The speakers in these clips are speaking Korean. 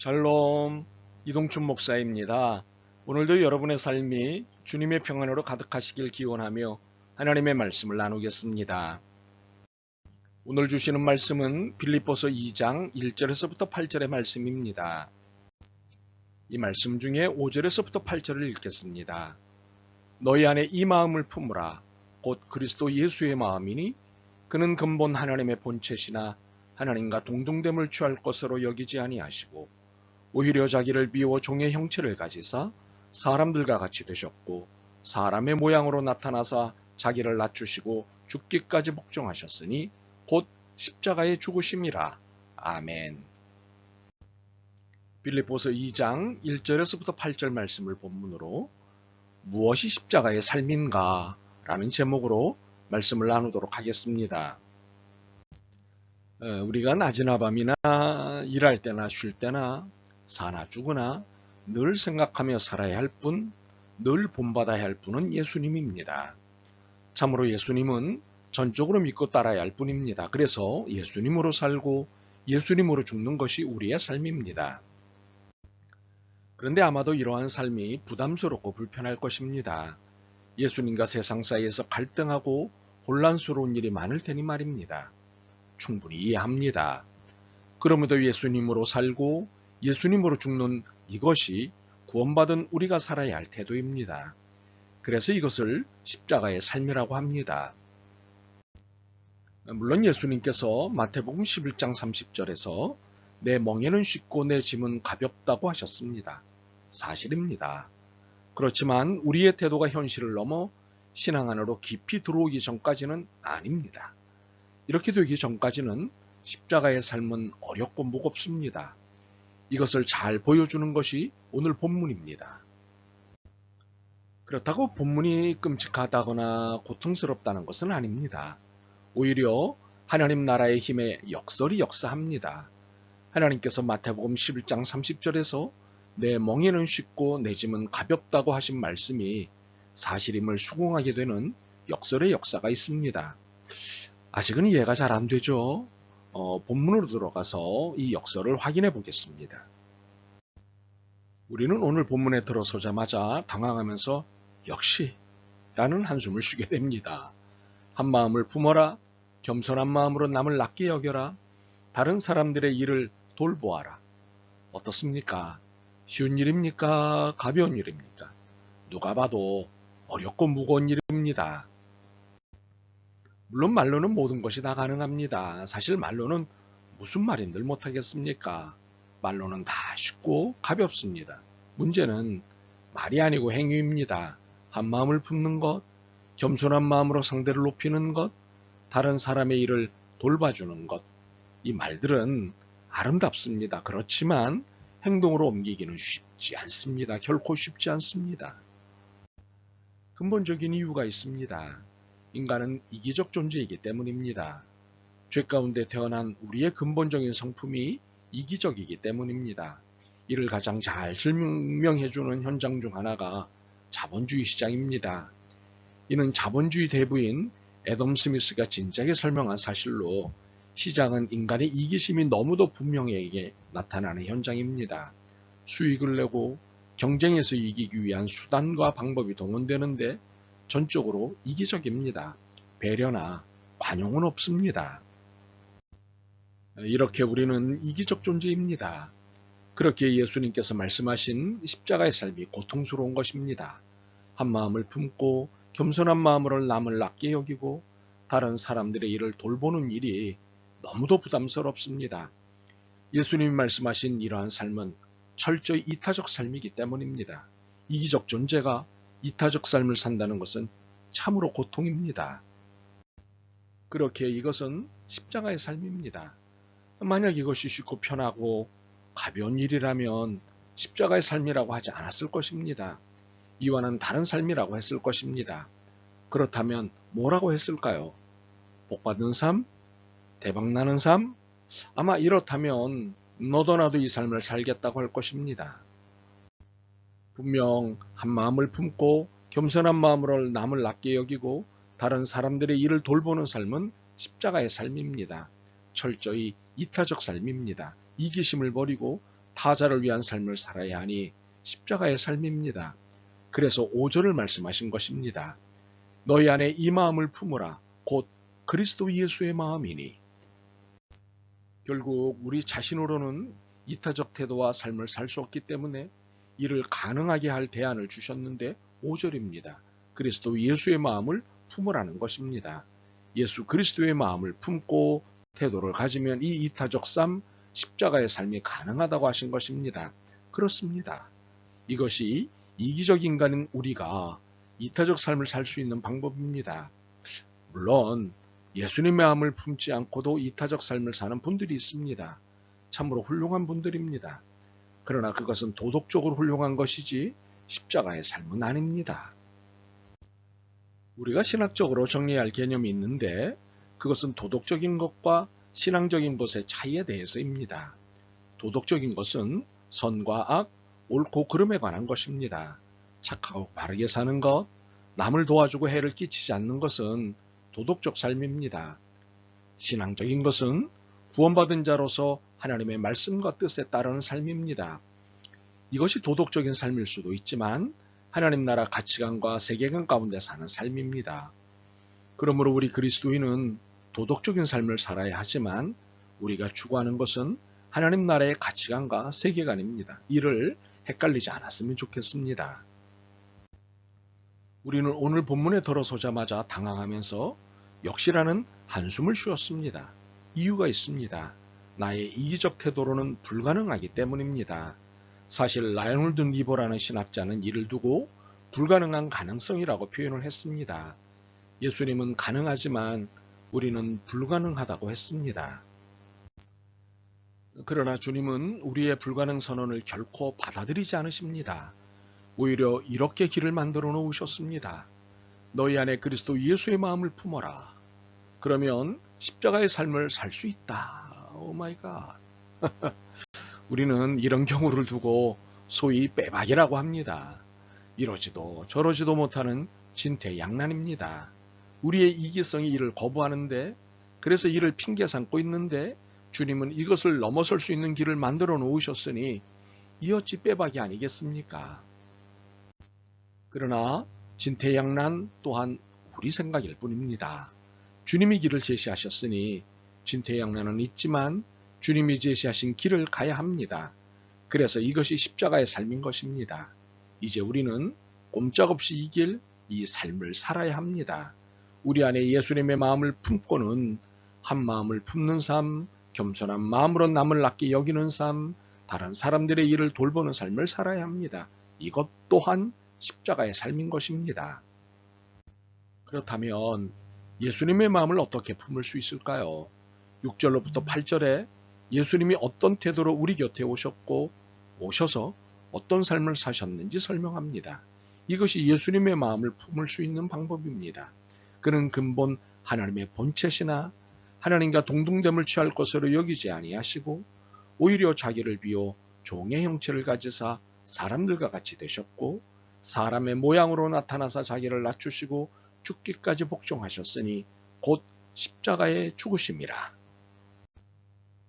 샬롬 이동춘 목사입니다. 오늘도 여러분의 삶이 주님의 평안으로 가득하시길 기원하며 하나님의 말씀을 나누겠습니다. 오늘 주시는 말씀은 빌립보서 2장 1절에서부터 8절의 말씀입니다. 이 말씀 중에 5절에서부터 8절을 읽겠습니다. 너희 안에 이 마음을 품으라 곧 그리스도 예수의 마음이니 그는 근본 하나님의 본체시나 하나님과 동등됨을 취할 것으로 여기지 아니하시고 오히려 자기를 비워 종의 형체를 가지사 사람들과 같이 되셨고 사람의 모양으로 나타나사 자기를 낮추시고 죽기까지 복종하셨으니 곧 십자가의 죽으심이라. 아멘. 빌립보서 2장 1절에서부터 8절 말씀을 본문으로 무엇이 십자가의 삶인가 라는 제목으로 말씀을 나누도록 하겠습니다. 어, 우리가 낮이나 밤이나 일할 때나 쉴 때나 사나 죽으나 늘 생각하며 살아야 할 분, 늘 본받아야 할 분은 예수님입니다. 참으로 예수님은 전적으로 믿고 따라야 할 뿐입니다. 그래서 예수님으로 살고 예수님으로 죽는 것이 우리의 삶입니다. 그런데 아마도 이러한 삶이 부담스럽고 불편할 것입니다. 예수님과 세상 사이에서 갈등하고 혼란스러운 일이 많을 테니 말입니다. 충분히 이해합니다. 그럼에도 예수님으로 살고 예수님으로 죽는 이것이 구원받은 우리가 살아야 할 태도입니다. 그래서 이것을 십자가의 삶이라고 합니다. 물론 예수님께서 마태복음 11장 30절에서 내 멍에는 쉽고 내 짐은 가볍다고 하셨습니다. 사실입니다. 그렇지만 우리의 태도가 현실을 넘어 신앙 안으로 깊이 들어오기 전까지는 아닙니다. 이렇게 되기 전까지는 십자가의 삶은 어렵고 무겁습니다. 이것을 잘 보여주는 것이 오늘 본문입니다. 그렇다고 본문이 끔찍하다거나 고통스럽다는 것은 아닙니다. 오히려 하나님 나라의 힘에 역설이 역사합니다. 하나님께서 마태복음 11장 30절에서 내 멍에는 쉽고 내 짐은 가볍다고 하신 말씀이 사실임을 수긍하게 되는 역설의 역사가 있습니다. 아직은 이해가 잘 안 되죠? 어, 본문으로 들어가서 이 역설을 확인해 보겠습니다. 우리는 오늘 본문에 들어서자마자 당황하면서 역시 라는 한숨을 쉬게 됩니다. 한 마음을 품어라. 겸손한 마음으로 남을 낮게 여겨라. 다른 사람들의 일을 돌보아라. 어떻습니까? 쉬운 일입니까? 가벼운 일입니까? 누가 봐도 어렵고 무거운 일입니다. 물론 말로는 모든 것이 다 가능합니다. 사실 말로는 무슨 말인들 못하겠습니까? 말로는 다 쉽고 가볍습니다. 문제는 말이 아니고 행위입니다. 한 마음을 품는 것, 겸손한 마음으로 상대를 높이는 것, 다른 사람의 일을 돌봐주는 것. 이 말들은 아름답습니다. 그렇지만 행동으로 옮기기는 쉽지 않습니다. 결코 쉽지 않습니다. 근본적인 이유가 있습니다. 인간은 이기적 존재이기 때문입니다. 죄 가운데 태어난 우리의 근본적인 성품이 이기적이기 때문입니다. 이를 가장 잘 설명해주는 현장 중 하나가 자본주의 시장입니다. 이는 자본주의 대부인 애덤 스미스가 진작에 설명한 사실로 시장은 인간의 이기심이 너무도 분명하게 나타나는 현장입니다. 수익을 내고 경쟁에서 이기기 위한 수단과 방법이 동원되는데 전적으로 이기적입니다. 배려나 관용은 없습니다. 이렇게 우리는 이기적 존재입니다. 그렇게 예수님께서 말씀하신 십자가의 삶이 고통스러운 것입니다. 한 마음을 품고 겸손한 마음으로 남을 낮게 여기고 다른 사람들의 일을 돌보는 일이 너무도 부담스럽습니다. 예수님이 말씀하신 이러한 삶은 철저히 이타적 삶이기 때문입니다. 이기적 존재가 이타적 삶을 산다는 것은 참으로 고통입니다. 그렇게 이것은 십자가의 삶입니다. 만약 이것이 쉽고 편하고 가벼운 일이라면 십자가의 삶이라고 하지 않았을 것입니다. 이와는 다른 삶이라고 했을 것입니다. 그렇다면 뭐라고 했을까요? 복받는 삶? 대박나는 삶? 아마 이렇다면 너도 나도 이 삶을 살겠다고 할 것입니다. 분명 한 마음을 품고 겸손한 마음으로 남을 낮게 여기고 다른 사람들의 일을 돌보는 삶은 십자가의 삶입니다. 철저히 이타적 삶입니다. 이기심을 버리고 타자를 위한 삶을 살아야 하니 십자가의 삶입니다. 그래서 5절을 말씀하신 것입니다. 너희 안에 이 마음을 품으라 곧 그리스도 예수의 마음이니 결국 우리 자신으로는 이타적 태도와 삶을 살 수 없기 때문에 이를 가능하게 할 대안을 주셨는데 5절입니다. 그리스도 예수의 마음을 품으라는 것입니다. 예수 그리스도의 마음을 품고 태도를 가지면 이 이타적 삶, 십자가의 삶이 가능하다고 하신 것입니다. 그렇습니다. 이것이 이기적 인간인 우리가 이타적 삶을 살 수 있는 방법입니다. 물론 예수님의 마음을 품지 않고도 이타적 삶을 사는 분들이 있습니다. 참으로 훌륭한 분들입니다. 그러나 그것은 도덕적으로 훌륭한 것이지 십자가의 삶은 아닙니다. 우리가 신학적으로 정리할 개념이 있는데 그것은 도덕적인 것과 신앙적인 것의 차이에 대해서입니다. 도덕적인 것은 선과 악, 옳고 그름에 관한 것입니다. 착하고 바르게 사는 것, 남을 도와주고 해를 끼치지 않는 것은 도덕적 삶입니다. 신앙적인 것은 구원받은 자로서 하나님의 말씀과 뜻에 따르는 삶입니다. 이것이 도덕적인 삶일 수도 있지만 하나님 나라 가치관과 세계관 가운데 사는 삶입니다. 그러므로 우리 그리스도인은 도덕적인 삶을 살아야 하지만 우리가 추구하는 것은 하나님 나라의 가치관과 세계관입니다. 이를 헷갈리지 않았으면 좋겠습니다. 우리는 오늘 본문에 들어서자마자 당황하면서 역시라는 한숨을 쉬었습니다. 이유가 있습니다. 나의 이기적 태도로는 불가능하기 때문입니다. 사실 라이놀드 니보라는 신학자는 이를 두고 불가능한 가능성이라고 표현을 했습니다. 예수님은 가능하지만 우리는 불가능하다고 했습니다. 그러나 주님은 우리의 불가능 선언을 결코 받아들이지 않으십니다. 오히려 이렇게 길을 만들어 놓으셨습니다. 너희 안에 그리스도 예수의 마음을 품어라. 그러면 십자가의 삶을 살 수 있다. 오 마이 갓. 우리는 이런 경우를 두고 소위 빼박이라고 합니다. 이러지도 저러지도 못하는 진퇴양난입니다. 우리의 이기성이 이를 거부하는데 그래서 이를 핑계 삼고 있는데 주님은 이것을 넘어설 수 있는 길을 만들어 놓으셨으니 이 어찌 빼박이 아니겠습니까? 그러나 진퇴양난 또한 우리 생각일 뿐입니다. 주님이 길을 제시하셨으니 진퇴양난은 있지만 주님이 제시하신 길을 가야 합니다. 그래서 이것이 십자가의 삶인 것입니다. 이제 우리는 꼼짝없이 이 길, 이 삶을 살아야 합니다. 우리 안에 예수님의 마음을 품고는 한 마음을 품는 삶, 겸손한 마음으로 남을 낫게 여기는 삶, 다른 사람들의 일을 돌보는 삶을 살아야 합니다. 이것 또한 십자가의 삶인 것입니다. 그렇다면 예수님의 마음을 어떻게 품을 수 있을까요? 6절로부터 8절에 예수님이 어떤 태도로 우리 곁에 오셨고 오셔서 어떤 삶을 사셨는지 설명합니다. 이것이 예수님의 마음을 품을 수 있는 방법입니다. 그는 근본 하나님의 본체시나 하나님과 동등됨을 취할 것으로 여기지 아니하시고 오히려 자기를 비워 종의 형체를 가지사 사람들과 같이 되셨고 사람의 모양으로 나타나사 자기를 낮추시고 죽기까지 복종하셨으니 곧 십자가의 죽으심이라.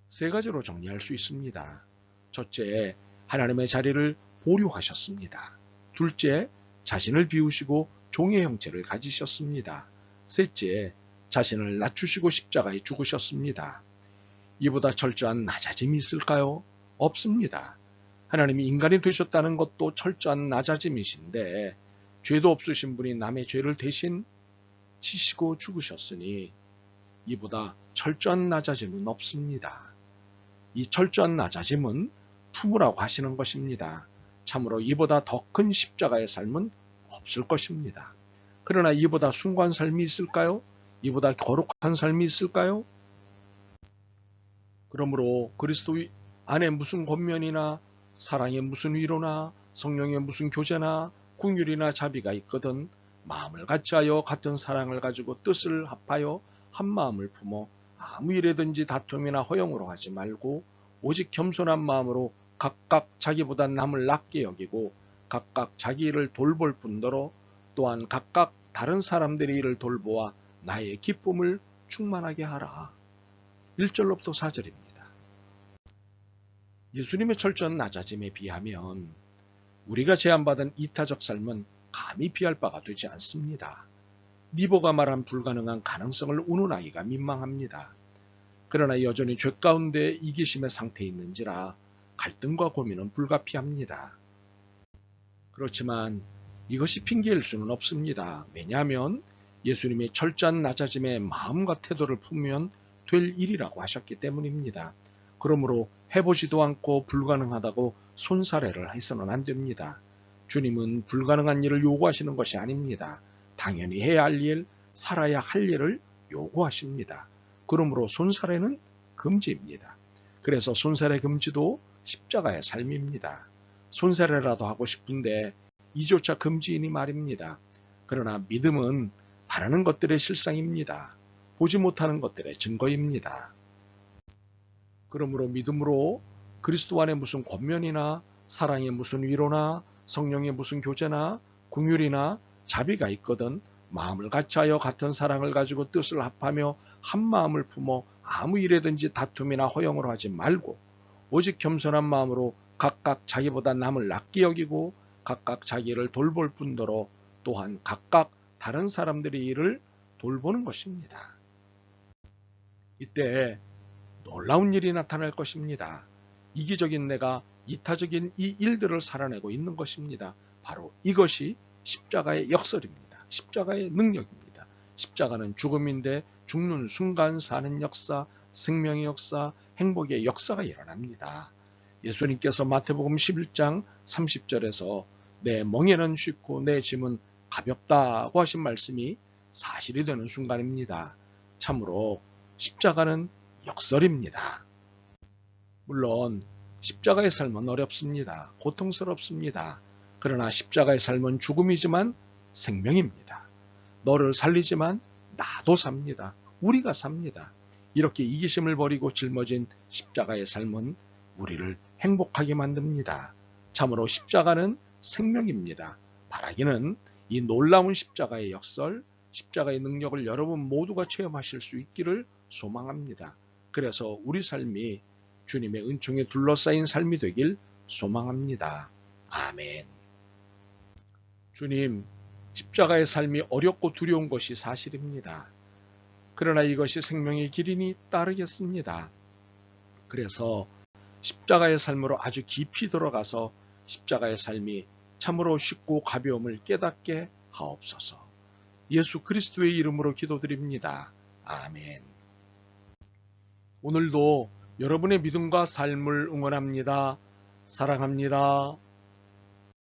세 가지로 정리할 수 있습니다. 첫째, 하나님의 자리를 보류하셨습니다. 둘째, 자신을 비우시고 종의 형체를 가지셨습니다. 셋째, 자신을 낮추시고 십자가에 죽으셨습니다. 이보다 철저한 낮아짐이 있을까요? 없습니다. 하나님이 인간이 되셨다는 것도 철저한 낮아짐이신데 죄도 없으신 분이 남의 죄를 대신 치시고 죽으셨으니 이보다 철저한 낮아짐은 없습니다. 이 철저한 낮아짐은 품으라고 하시는 것입니다. 참으로 이보다 더 큰 십자가의 삶은 없을 것입니다. 그러나 이보다 숭고한 삶이 있을까요? 이보다 거룩한 삶이 있을까요? 그러므로 그리스도 안에 무슨 권면이나 사랑의 무슨 위로나 성령의 무슨 교제나 궁율이나 자비가 있거든 마음을 같이하여 같은 사랑을 가지고 뜻을 합하여 한 마음을 품어 아무 일에든지 다툼이나 허용으로 하지 말고 오직 겸손한 마음으로 각각 자기보다 남을 낮게 여기고 각각 자기 일을 돌볼 뿐더러 또한 각각 다른 사람들의 일을 돌보아 나의 기쁨을 충만하게 하라. 1절로부터 4절입니다. 예수님의 철저한 낮아짐에 비하면 우리가 제안받은 이타적 삶은 감히 비할 바가 되지 않습니다. 니보가 말한 불가능한 가능성을 운운하기가 민망합니다. 그러나 여전히 죄 가운데 이기심의 상태에 있는지라 갈등과 고민은 불가피합니다. 그렇지만 이것이 핑계일 수는 없습니다. 왜냐하면 예수님의 철저한 낮아짐의 마음과 태도를 품으면 될 일이라고 하셨기 때문입니다. 그러므로 해보지도 않고 불가능하다고 손사래를 해서는 안 됩니다. 주님은 불가능한 일을 요구하시는 것이 아닙니다. 당연히 해야 할 일, 살아야 할 일을 요구하십니다. 그러므로 손사래는 금지입니다. 그래서 손사래 금지도 십자가의 삶입니다. 손사래라도 하고 싶은데 이조차 금지이니 말입니다. 그러나 믿음은 바라는 것들의 실상입니다. 보지 못하는 것들의 증거입니다. 그러므로 믿음으로 그리스도 안에 무슨 권면이나 사랑의 무슨 위로나 성령의 무슨 교제나 궁율이나 자비가 있거든 마음을 같이하여 같은 사랑을 가지고 뜻을 합하며 한 마음을 품어 아무 일에든지 다툼이나 허영을 하지 말고 오직 겸손한 마음으로 각각 자기보다 남을 낫게 여기고 각각 자기를 돌볼 뿐더러 또한 각각 다른 사람들의 일을 돌보는 것입니다. 이때 놀라운 일이 나타날 것입니다. 이기적인 내가 이타적인 이 일들을 살아내고 있는 것입니다. 바로 이것이 십자가의 역설입니다. 십자가의 능력입니다. 십자가는 죽음인데 죽는 순간 사는 역사, 생명의 역사, 행복의 역사가 일어납니다. 예수님께서 마태복음 11장 30절에서 내 멍에는 쉽고 내 짐은 가볍다고 하신 말씀이 사실이 되는 순간입니다. 참으로 십자가는 역설입니다. 물론 십자가의 삶은 어렵습니다. 고통스럽습니다. 그러나 십자가의 삶은 죽음이지만 생명입니다. 너를 살리지만 나도 삽니다. 우리가 삽니다. 이렇게 이기심을 버리고 짊어진 십자가의 삶은 우리를 행복하게 만듭니다. 참으로 십자가는 생명입니다. 바라기는 이 놀라운 십자가의 역설, 십자가의 능력을 여러분 모두가 체험하실 수 있기를 소망합니다. 그래서 우리 삶이 주님의 은총에 둘러싸인 삶이 되길 소망합니다. 아멘. 주님, 십자가의 삶이 어렵고 두려운 것이 사실입니다. 그러나 이것이 생명의 길이니 따르겠습니다. 그래서 십자가의 삶으로 아주 깊이 들어가서 십자가의 삶이 참으로 쉽고 가벼움을 깨닫게 하옵소서. 예수 그리스도의 이름으로 기도드립니다. 아멘. 오늘도 여러분의 믿음과 삶을 응원합니다. 사랑합니다.